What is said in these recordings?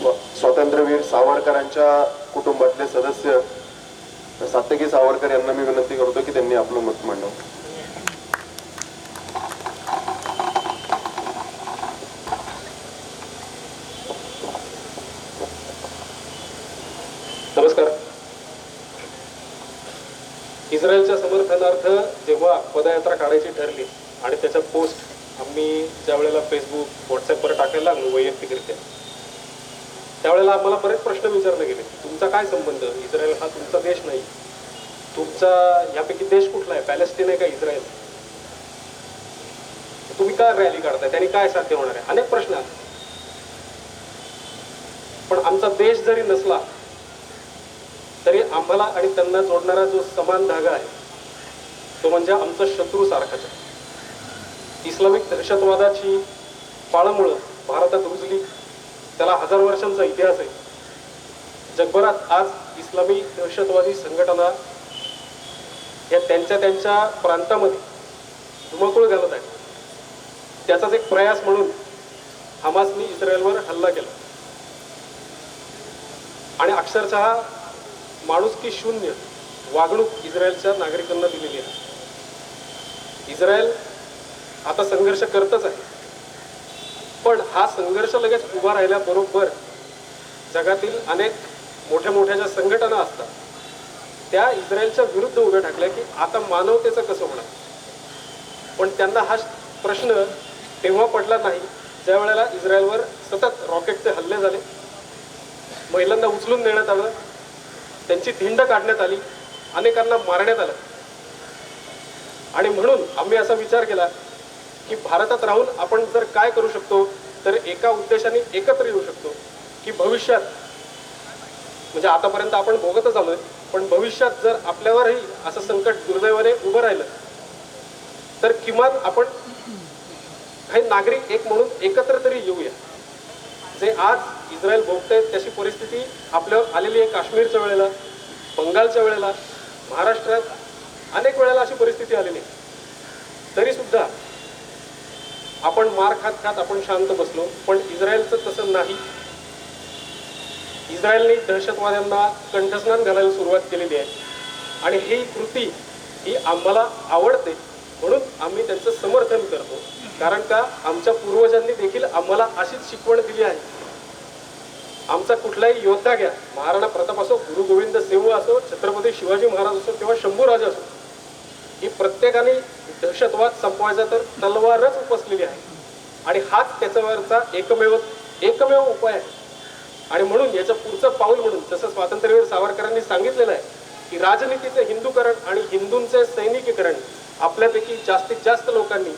स्व- स्वातंत्र्यवीर सावरकरांच्या कुटुंबातले सदस्य सात्यकी सावरकर यांना मी विनंती करतो की त्यांनी आपलं मत मांडावं. नमस्कार. इस्रायलच्या समर्थनार्थ जेव्हा पदयात्रा काढायची ठरली आणि त्याच्या पोस्ट आम्ही ज्या वेळेला फेसबुक व्हॉट्सअपवर टाकायला लागलो वैयक्तिकरित्या त्यावेळेला आम्हाला बरेच प्रश्न विचारले गेले तुमचा काय संबंध? इस्रायल हा तुमचा देश नाही. तुमचा यापैकी देश कुठला आहे? पॅलेस्टीन आहे का इस्रायल? तुम्ही काय रॅली काढताय? त्यांनी काय साध्य होणार आहे? अनेक प्रश्न आले. पण आमचा देश जरी नसला तरी आम्हाला आणि त्यांना जोडणारा जो समान धागा आहे तो म्हणजे आमचा शत्रू सारखाच आहे. इस्लामिक दहशतवादाची पाळमुळं भारतात हजार वर्षांचा इतिहास आहे. जगभरात आज इस्लामी दहशतवादी संघटना या त्यांच्या त्यांच्या प्रांतामध्ये धुमाकूळ घालत आहेत. त्याचाच एक प्रयास म्हणून हमासनी इस्रायलवर हल्ला केला. आणि अक्षरशः माणुसकी शून्य वागणूक इस्रायलच्या नागरिकांना दिलेली आहे. इस्रायल आता संघर्ष करतच आहे. पण हा संघर्ष लगेच उभा राहिल्याबरोबर जगातील अनेक मोठ्या मोठ्या ज्या संघटना असतात त्या इस्रायलच्या विरुद्ध उभ्या ठाकल्या की आता मानवतेचं कसं होणार? पण त्यांना हा प्रश्न तेव्हा पडला नाही ज्या वेळेला इस्रायलवर सतत रॉकेटचे हल्ले झाले. महिलांना उचलून नेण्यात आलं त्यांची धिंड काढण्यात आली अनेकांना मारण्यात आलं. आणि म्हणून आम्ही असा विचार केला की भारतात राहून आपण जर काय करू शकतो तर एका उद्देशाने एकत्र येऊ शकतो की भविष्यात म्हणजे आतापर्यंत आपण भोगतच आलोय पण भविष्यात जर आपल्यावरही असं संकट दुर्दैवाने उभं राहिलं तर किमान आपण काही नागरिक एक म्हणून एकत्र तरी येऊया. जे आज इस्रायल भोगते त्याची परिस्थिती आपल्यावर आलेली आहे काश्मीरच्या वेळेला बंगालच्या वेळेला महाराष्ट्रात अनेक वेळेला अशी परिस्थिती आलेली आहे. तरी सुद्धा आपण मार खात खात आपण शांत बसलो पण इस्रायलचं तसं नाही. इस्रायलने दहशतवाद्यांना कंठस्नान घालायला सुरुवात केलेली आहे. आणि ही कृती ही आम्हाला आवडते म्हणून आम्ही त्यांचं समर्थन करतो. कारण का आमच्या पूर्वजांनी देखील आम्हाला अशीच शिकवण दिली आहे. आमचा कुठलाही योद्धा घ्या महाराणा प्रताप असो गुरु गोविंद सिंह असो छत्रपती शिवाजी महाराज असो किंवा शंभूराज असो प्रत्येकाने दहशतवाद संपवायचा तर तलवारच उपसलेली आहे. आणि हाच त्याच्यावरचा एकमेव एकमेव उपाय आहे. आणि म्हणून याचं पुढचं पाऊल म्हणून जसं स्वातंत्र्यवीर सावरकरांनी सांगितलेलं आहे की राजनीतीचे हिंदूकरण आणि हिंदूंचे सैनिकीकरण आपल्यापैकी जास्तीत जास्त लोकांनी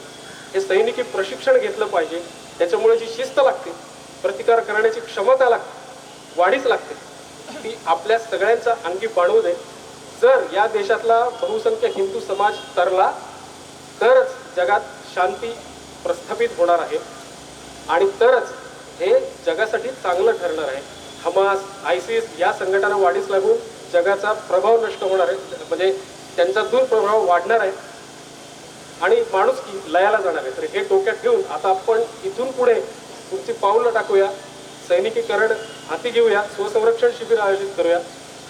हे सैनिकी प्रशिक्षण घेतलं पाहिजे. त्याच्यामुळे जी शिस्त लागते प्रतिकार करण्याची क्षमता लागते वाढीच लागते ती आपल्या सगळ्यांचा अंगी बाळवू दे जर या देशातला बहुसंख्य हिंदू समाज तरला तरच जगात शांती प्रस्थापित होणार आहे आणि तरच हे जगासाठी चांगलं ठरणार आहे. हमास आयसिस या संघटना वाढीस लागून जगाचा प्रभाव नष्ट होणार आहे. म्हणजे त्यांचा दुर्प्रभाव वाढणार आहे. आणि माणूस की लयाला जाणार आहे. तर हे डोक्यात ठेवून आता आपण इथून पुढे पुढची पाऊलं टाकूया. सैनिकीकरण हाती घेऊया. स्वसंरक्षण शिबिर आयोजित करूया.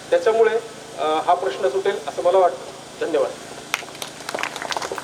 त्याच्यामुळे हा प्रश्न सुटेल असं मला वाटतं. धन्यवाद.